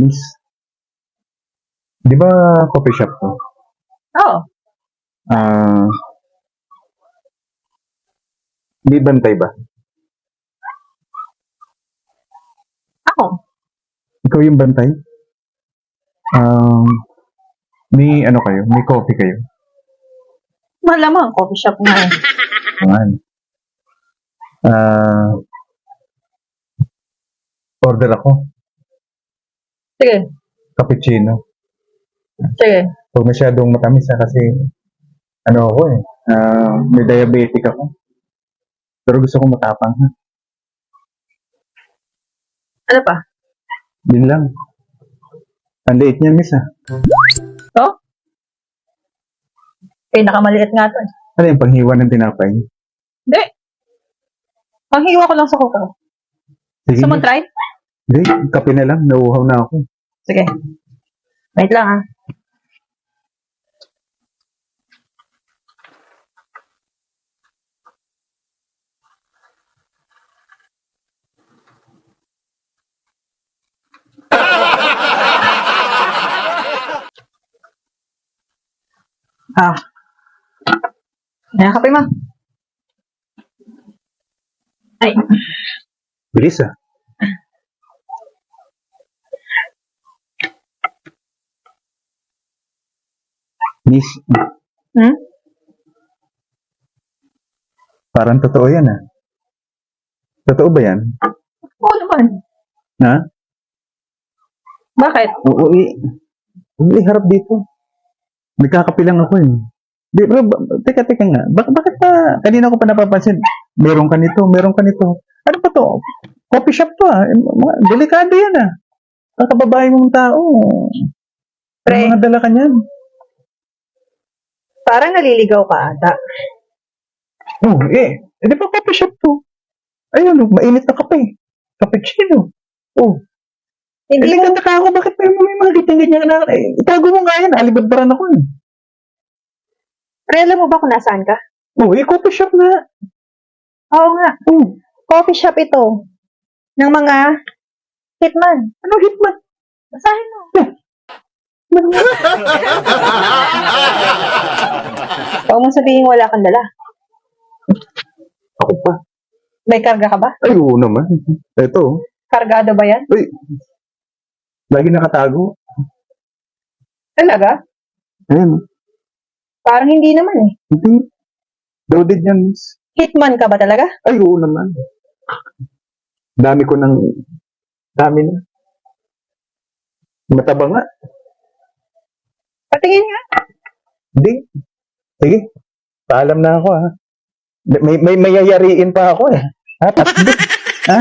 Miss, di ba coffee shop to? Oo. Ah, di bantay ba? Ako. Ikaw yung bantay? Um, may ano kayo? May coffee kayo? Malamang, coffee shop nga eh. Ayan. Ah, order ako. Sige, Cappuccino. sige. Huwag masyadong matamis ha, kasi ano ako eh. ah, may diabetic ako. Pero gusto ko matapang ha. Ano pa? Yun lang. Ang liit niya, miss ha. To? Pinakamaliit nga to eh. Ano yung panghiwa ng tinapay? Hindi. Panghiwa ko lang sa kuko. Sige. Gusto mo try? Hindi, kape na lang. Nauuhaw na ako. Sige. Wait lang ah. Ah. Ayan, kape mo. Ay, Bilis ah. Miss, hmm? parang totoo yan ah. Totoo ba yan? Oo naman. Ha? Bakit? Oo, i, i harap dito. Nagkakape lang ako eh. Di, ba, ba- teka, teka nga. Bak, bakit pa, kanina ko pa napapansin, meron ka nito, meron ka nito. Ano pa to? Coffee shop to ah. Mga- Delikado yan ah. Ang kababae mong tao. Pre. May mga dala ka niyan. Parang naliligaw ka ata. Oh, eh. Eh, di ba coffee shop to? Ayun, oh, mainit na kape. Cappuccino. Oh. Eh, Hindi mo, nagtataka ako, bakit may, may mga ganyan-ganyan na, eh, itago mo nga yan, alibadbaran ako eh. pre, alam mo ba kung nasaan ka? Oh, eh, coffee shop na. Oo nga. Oh, Coffee shop ito. Ng mga hitman. ano hitman? Basahin mo. Huwag mo sabihin wala kang dala. Ako pa. May karga ka ba? Ay, oo naman. Ito, Kargado ba yan? Uy, lagi nakatago. Talaga? Ayun, Parang hindi naman eh. hindi. Loaded yan, miss. Hitman ka ba talaga? Ay, oo naman. Dami ko ng, dami na. Mataba nga. Patingin nga. Hindi. Sige. Paalam na ako, ha. May, may mayayariin pa ako, eh. Ha? Tatlo. ha?